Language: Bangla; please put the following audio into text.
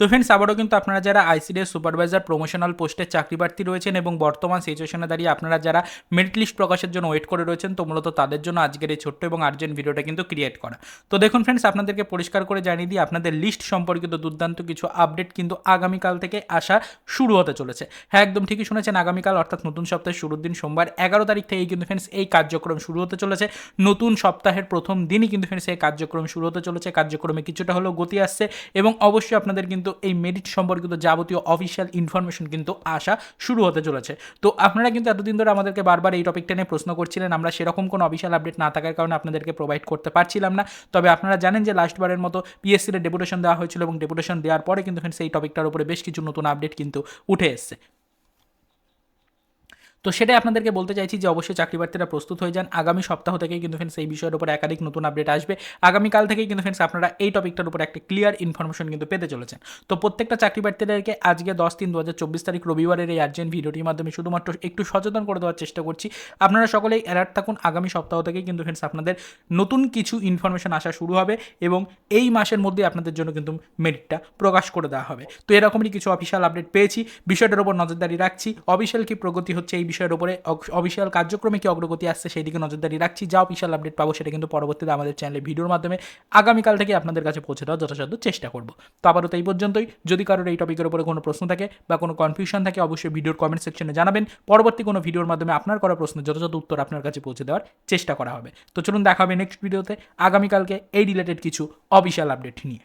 তো ফ্রেন্ডস আবারও কিন্তু আপনারা যারা আইসিডিএস সুপারভাইজার প্রমোশনাল পোস্টের চাকরি প্রার্থী রয়েছেন এবং বর্তমান সিচুয়েশনে দাঁড়িয়ে আপনারা যারা মেরিট লিস্ট প্রকাশের জন্য ওয়েট করে রয়েছেন, তো মূলত তাদের জন্য আজকের এই ছোট্ট এবং আর্জেন্ট ভিডিওটা কিন্তু ক্রিয়েট করা। তো দেখুন ফ্রেন্ডস আপনাদেরকে পরিষ্কার করে জানিয়ে দিই, আপনাদের লিস্ট সম্পর্কিত দুর্দান্ত কিছু আপডেট কিন্তু আগামীকাল থেকে আসা শুরু হতে চলেছে। হ্যাঁ একদম ঠিকই শুনেছেন, আগামীকাল অর্থাৎ নতুন সপ্তাহের শুরুর দিন সোমবার, এগারো তারিখ থেকেই কিন্তু ফ্রেন্ডস এই কার্যক্রম শুরু হতে চলেছে। নতুন সপ্তাহের প্রথম দিনই কিন্তু ফ্রেন্ডস এই কার্যক্রম শুরু হতে চলেছে। কার্যক্রমে কিছুটা হলেও গতি আসছে এবং অবশ্যই আপনাদের কিন্তু এই মেরিট সম্পর্কিত যাবতীয় অফিসিয়াল ইনফরমেশন কিন্তু আসা শুরু হতে চলেছে। তো আপনারা কিন্তু এতদিন ধরে আমাদেরকে বারবার এই টপিকটা নিয়ে প্রশ্ন করছিলেন, আমরা সেরকম কোনো অফিসিয়াল আপডেট না থাকার কারণে আপনাদেরকে প্রোভাইড করতে পারছিলাম না। তবে আপনারা জানেন যে লাস্টবারের মতো পিএসসির ডেপুটেশন দেওয়া হয়েছিল এবং ডেপুটেশন দেওয়ার পরে কিন্তু সেই টপিকটার উপরে বেশ কিছু নতুন আপডেট কিন্তু উঠে এসছে। তো সেটাই আপনাদেরকে বলতে চাইছি যে অবশ্যই চাকরি প্রার্থীরা প্রস্তুত হয়ে যান। আগামী সপ্তাহ থেকেই কিন্তু ফ্রেন্ডস এই বিষয়ের উপর একাধিক নতুন আপডেট আসবে। আগামীকাল থেকেই কিন্তু ফ্রেন্ডস আপনারা এই টপিকটার উপর একটা ক্লিয়ার ইনফরমেশন কিন্তু পেতে চলেছেন। তো প্রত্যেকটা চাকরি প্রার্থীদেরকে আজকে দশ তিন দু তারিখ রবিবারের এই আর্জেন্ট ভিডিওটির মাধ্যমে শুধুমাত্র একটু সচেতন করে দেওয়ার চেষ্টা করছি। আপনারা সকলেই অ্যালার্ট থাকুন, আগামী সপ্তাহ থেকেই কিন্তু ফ্রেন্ডস আপনাদের নতুন কিছু ইনফরমেশন আসা শুরু হবে এবং এই মাসের মধ্যে আপনাদের জন্য কিন্তু মেরিটটা প্রকাশ করে দেওয়া হবে। তো এরকমই কিছু অফিসিয়াল আপডেট পেয়েছি। বিষয়টার উপর নজরদারি রাখছি। অফিসিয়াল কি প্রগতি হচ্ছে এই বিষয়ের উপরে অফিসিয়াল কার্যক্রমে কি অগ্রগতি আসছে সেই দিকে নজরদারি রাখছি। যা অফিসিয়াল আপডেট পাবো সেটা কিন্তু পরবর্তীতে আমাদের চ্যানেলে ভিডিওর মাধ্যমে আগামীকাল থেকে আপনাদের কাছে পৌঁছে দেওয়ার যথাসাধ্য চেষ্টা করব। তো আপাতত এই পর্যন্তই। যদি কারোর এই টপিকের উপরে কোনো প্রশ্ন থাকে বা কোনো কনফিউশন থাকে, অবশ্যই ভিডিওর কমেন্ট সেকশনে জানাবেন। পরবর্তী কোনো ভিডিওর মাধ্যমে আপনার করা প্রশ্নের যথাযথ উত্তর আপনার কাছে পৌঁছে দেওয়ার চেষ্টা করা হবে। তো চলুন দেখা হবে নেক্সট ভিডিওতে আগামীকালকে এই রিলেটেড কিছু অফিসিয়াল আপডেট নিয়ে।